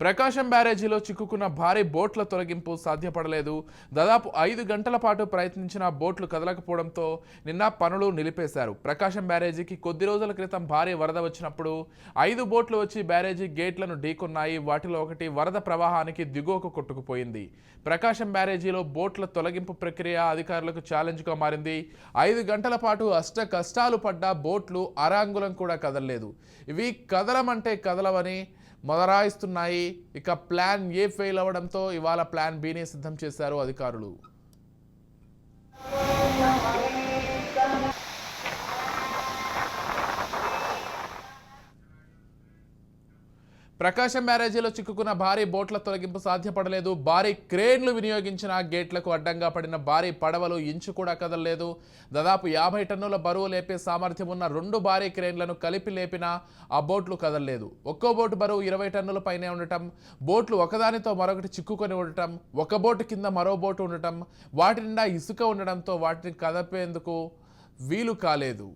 ప్రకాశం బ్యారేజీలో చిక్కుకున్న భారీ బోట్ల తొలగింపు సాధ్యపడలేదు. దాదాపు ఐదు గంటల పాటు ప్రయత్నించిన బోట్లు కదలకపోవడంతో నిన్న పనులు నిలిపేశారు. ప్రకాశం బ్యారేజీకి కొద్ది రోజుల క్రితం భారీ వరద వచ్చినప్పుడు ఐదు బోట్లు వచ్చి బ్యారేజీ గేట్లను ఢీకొన్నాయి. వాటిలో ఒకటి వరద ప్రవాహానికి దిగువకు కొట్టుకుపోయింది. ప్రకాశం బ్యారేజీలో బోట్ల తొలగింపు ప్రక్రియ అధికారులకు ఛాలెంజ్గా మారింది. ఐదు గంటల పాటు అష్ట కష్టాలు పడ్డ బోట్లు అరాంగులం కూడా కదలలేదు. ఇవి కదలమంటే కదలవని మొదరాయిస్తున్నాయి. ఇక ప్లాన్ ఏ ఫెయిల్ అవ్వడంతో ఇవాళ ప్లాన్ బిని సిద్ధం చేశారు అధికారులు. ప్రకాశం బ్యారేజీలో చిక్కుకున్న భారీ బోట్ల తొలగింపు సాధ్యపడలేదు. భారీ క్రేన్లు వినియోగించిన గేట్లకు అడ్డంగా పడిన భారీ పడవలు ఇంచు కూడా కదలలేదు. దాదాపు యాభై టన్నుల బరువు లేపే సామర్థ్యం ఉన్న రెండు భారీ క్రేన్లను కలిపి లేపిన ఆ బోట్లు కదలలేదు. ఒక్కో బోటు బరువు ఇరవై టన్నుల పైనే ఉండటం బోట్లు ఒకదానితో మరొకటి చిక్కుకొని ఉండటం ఒక బోటు కింద మరో బోటు ఉండటం వాటి నిండా ఇసుక ఉండడంతో వాటిని కదపేందుకు వీలు కాలేదు.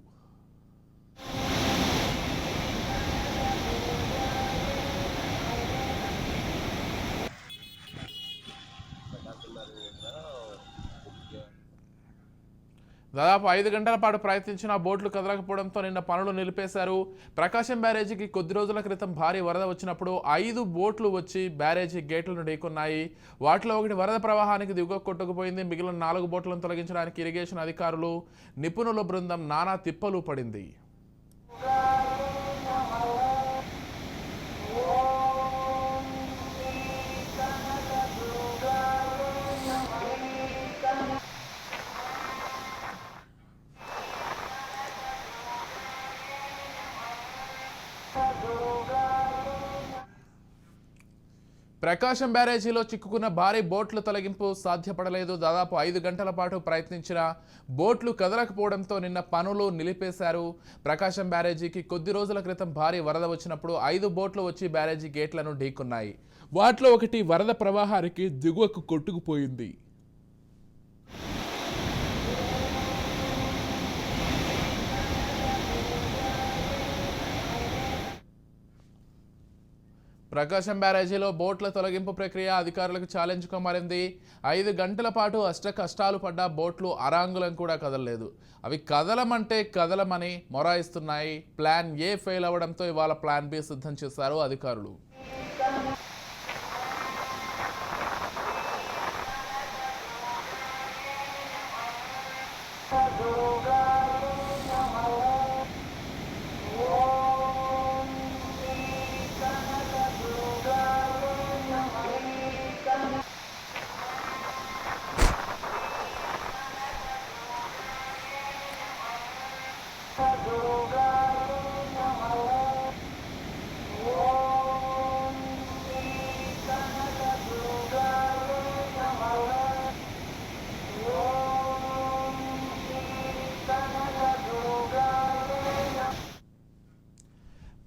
దాదాపు ఐదు గంటల పాటు ప్రయత్నించిన బోట్లు కదలకపోవడంతో నిన్న పనులు నిలిపేశారు. ప్రకాశం బ్యారేజీకి కొద్ది రోజుల క్రితం భారీ వరద వచ్చినప్పుడు ఐదు బోట్లు వచ్చి బ్యారేజీ గేట్లను ఢీకొన్నాయి. వాటిలో ఒకటి వరద ప్రవాహానికి దిగువ కొట్టుకుపోయింది. మిగిలిన నాలుగు బోట్లను తొలగించడానికి ఇరిగేషన్ అధికారులు నిపుణుల బృందం నానా తిప్పలు పడింది. ప్రకాశం బ్యారేజీలో చిక్కుకున్న భారీ బోట్ల తొలగింపు సాధ్యపడలేదు. దాదాపు ఐదు గంటల పాటు ప్రయత్నించిన బోట్లు కదలకపోవడంతో నిన్న పనులు నిలిపేశారు. ప్రకాశం బ్యారేజీకి కొద్ది రోజుల క్రితం భారీ వరద వచ్చినప్పుడు ఐదు బోట్లు వచ్చి బ్యారేజీ గేట్లను ఢీకున్నాయి. వాటిలో ఒకటి వరద ప్రవాహానికి దిగువకు కొట్టుకుపోయింది. ప్రకాశం బ్యారేజీలో బోట్ల తొలగింపు ప్రక్రియ అధికారులకు ఛాలెంజ్గా మారింది. ఐదు గంటల పాటు అష్ట కష్టాలు పడ్డ బోట్లు అరాంగులం కూడా కదలలేదు. అవి కదలమంటే కదలమని మొరాయిస్తున్నాయి. ప్లాన్ ఏ ఫెయిల్ అవ్వడంతో ఇవాళ ప్లాన్ బి సిద్ధం చేశారు అధికారులు.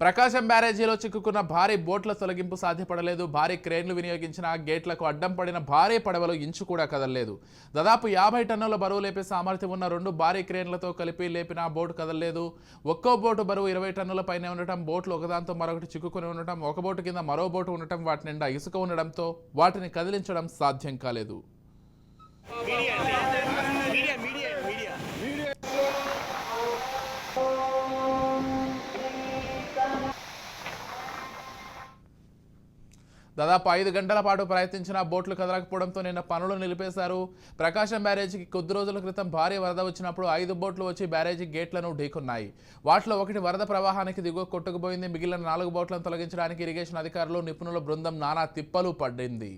ప్రకాశం బ్యారేజీలో చిక్కుకున్న భారీ బోట్ల తొలగింపు సాధ్యపడలేదు. భారీ క్రేన్లు వినియోగించిన గేట్లకు అడ్డం పడిన భారీ పడవలు ఇంచు కూడా కదలలేదు. దాదాపు యాభై టన్నుల బరువు లేపే సామర్థ్యం ఉన్న రెండు భారీ క్రేన్లతో కలిపి లేపిన బోటు కదలలేదు. ఒక్కో బోటు బరువు ఇరవై టన్నుల పైన ఉండటం బోట్లు ఒకదాంతో మరొకటి చిక్కుకుని ఉండటం ఒక బోటు కింద మరో బోటు ఉండటం వాటి నిండా ఇసుక ఉండడంతో వాటిని కదిలించడం సాధ్యం కాలేదు. దాదాపు ఐదు గంటల పాటు ప్రయత్నించిన బోట్లు కదలకపోవడంతో నిన్న పనులు నిలిపేశారు. ప్రకాశం బ్యారేజీకి కొద్ది రోజుల క్రితం భారీ వరద వచ్చినప్పుడు ఐదు బోట్లు వచ్చి బ్యారేజీ గేట్లను ఢీకొన్నాయి. వాటిలో ఒకటి వరద ప్రవాహానికి దిగువ కొట్టుకుపోయింది. మిగిలిన నాలుగు బోట్లను తొలగించడానికి ఇరిగేషన్ అధికారులు నిపుణుల బృందం నానా తిప్పలు పడింది.